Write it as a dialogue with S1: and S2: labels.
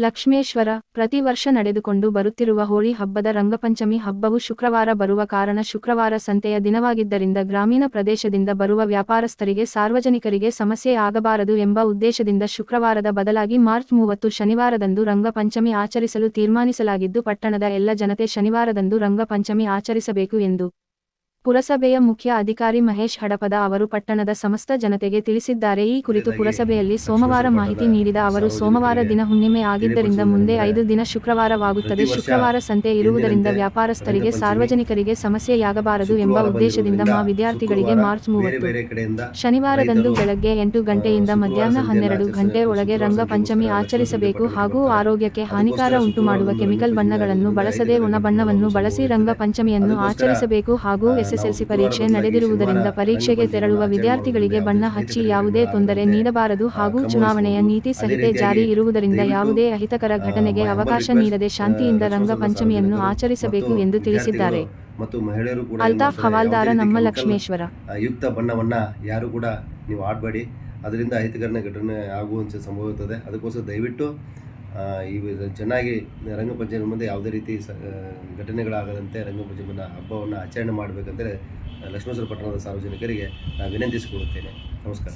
S1: ಲಕ್ಷ್ಮೇಶ್ವರ ಪ್ರತಿ ವರ್ಷ ನಡೆದುಕೊಂಡು ಬರುತ್ತಿರುವ ಹೋಳಿ ಹಬ್ಬದ ರಂಗಪಂಚಮಿ ಹಬ್ಬವು ಶುಕ್ರವಾರ ಬರುವ ಕಾರಣ ಶುಕ್ರವಾರ ಸಂತೆಯ ದಿನವಾಗಿದ್ದರಿಂದ ಗ್ರಾಮೀಣ ಪ್ರದೇಶದಿಂದ ಬರುವ ವ್ಯಾಪಾರಸ್ಥರಿಗೆ ಸಾರ್ವಜನಿಕರಿಗೆ ಸಮಸ್ಯೆ ಆಗಬಾರದು ಎಂಬ ಉದ್ದೇಶದಿಂದ ಶುಕ್ರವಾರದ ಬದಲಾಗಿ ಮಾರ್ಚ್ ಮೂವತ್ತು ಶನಿವಾರದಂದು ರಂಗಪಂಚಮಿ ಆಚರಿಸಲು ತೀರ್ಮಾನಿಸಲಾಗಿದ್ದು, ಪಟ್ಟಣದ ಎಲ್ಲ ಜನತೆ ಶನಿವಾರದಂದು ರಂಗಪಂಚಮಿ ಆಚರಿಸಬೇಕು ಎಂದು ಪುರಸಭೆಯ ಮುಖ್ಯ ಅಧಿಕಾರಿ ಮಹೇಶ್ ಹಡಪದ ಅವರು ಪಟ್ಟಣದ ಸಮಸ್ತ ಜನತೆಗೆ ತಿಳಿಸಿದ್ದಾರೆ. ಈ ಕುರಿತು ಪುರಸಭೆಯಲ್ಲಿ ಸೋಮವಾರ ಮಾಹಿತಿ ನೀಡಿದ ಅವರು ಸೋಮವಾರ ದಿನ ಹುಣ್ಣಿಮೆ ಆಗಿದ್ದರಿಂದ ಮುಂದೆ ಐದು ದಿನ ಶುಕ್ರವಾರವಾಗುತ್ತದೆ. ಶುಕ್ರವಾರ ಸಂತೆ ಇರುವುದರಿಂದ ವ್ಯಾಪಾರಸ್ಥರಿಗೆ ಸಾರ್ವಜನಿಕರಿಗೆ ಸಮಸ್ಯೆಯಾಗಬಾರದು ಎಂಬ ಉದ್ದೇಶದಿಂದ ಮಾ ವಿದ್ಯಾರ್ಥಿಗಳಿಗೆ ಮಾರ್ಚ್ ಮೂವತ್ತು ಶನಿವಾರದಂದು ಬೆಳಗ್ಗೆ ಎಂಟು ಗಂಟೆಯಿಂದ ಮಧ್ಯಾಹ್ನ ಹನ್ನೆರಡು ಗಂಟೆ ಒಳಗೆ ರಂಗಪಂಚಮಿ ಆಚರಿಸಬೇಕು ಹಾಗೂ ಆರೋಗ್ಯಕ್ಕೆ ಹಾನಿಕಾರ ಉಂಟುಮಾಡುವ ಕೆಮಿಕಲ್ ಬಣ್ಣಗಳನ್ನು ಬಳಸದೆ ಉಣಬಣ್ಣವನ್ನು ಬಳಸಿ ರಂಗಪಂಚಮಿಯನ್ನು ಆಚರಿಸಬೇಕು ಹಾಗೂ ಎಸ್ಎಸ್ಎಲ್ಸಿ ಪರೀಕ್ಷೆ ನಡೆದಿರುವುದರಿಂದ ಪರೀಕ್ಷೆಗೆ ತೆರಳುವ ವಿದ್ಯಾರ್ಥಿಗಳಿಗೆ ಬಣ್ಣ ಹಚ್ಚಿ ಯಾವುದೇ ತೊಂದರೆ ನೀಡಬಾರದು ಹಾಗೂ ಚುನಾವಣೆಯ ನೀತಿ ಸಂಹಿತೆ ಜಾರಿ ಇರುವುದರಿಂದ ಯಾವುದೇ ಅಹಿತಕರ ಘಟನೆಗೆ ಅವಕಾಶ ನೀಡದೆ ಶಾಂತಿಯಿಂದ ರಂಗಪಂಚಮಿಯನ್ನು ಆಚರಿಸಬೇಕು ಎಂದು ತಿಳಿಸಿದ್ದಾರೆ.
S2: ಮತ್ತು ಮಹಿಳೆಯರು ಕೂಡ
S1: ಅಲ್ತಾಫ್ ಹವಾಲ್ದಾರ ನಮ್ಮ ಲಕ್ಷ್ಮೇಶ್ವರ.
S2: ಯುಕ್ತ ಬಣ್ಣವನ್ನ ಯಾರು ಕೂಡ ನೀವು ಆಡಬೇಡಿ. ಅದರಿಂದ ಅಹಿತಕರಣ ಘಟನೆ ಆಗುವಂತೆ ಸಂಭವಿಸುತ್ತದೆ. ಅದಕ್ಕೋಸ್ಕರ ದಯವಿಟ್ಟು ಈ ಚೆನ್ನಾಗಿ ರಂಗಪಂಚಮಿ ಮುಂದೆ ಯಾವುದೇ ರೀತಿ ಸ ಘಟನೆಗಳಾಗದಂತೆ ರಂಗಪಂಚಮಿನ ಹಬ್ಬವನ್ನು ಆಚರಣೆ ಮಾಡಬೇಕಂದ್ರೆ ಲಕ್ಷ್ಮೇಶ್ವರ ಪಟ್ಟಣದ ಸಾರ್ವಜನಿಕರಿಗೆ ನಾನು ವಿನಂತಿಸಿಕೊಳ್ಳುತ್ತೇನೆ. ನಮಸ್ಕಾರ.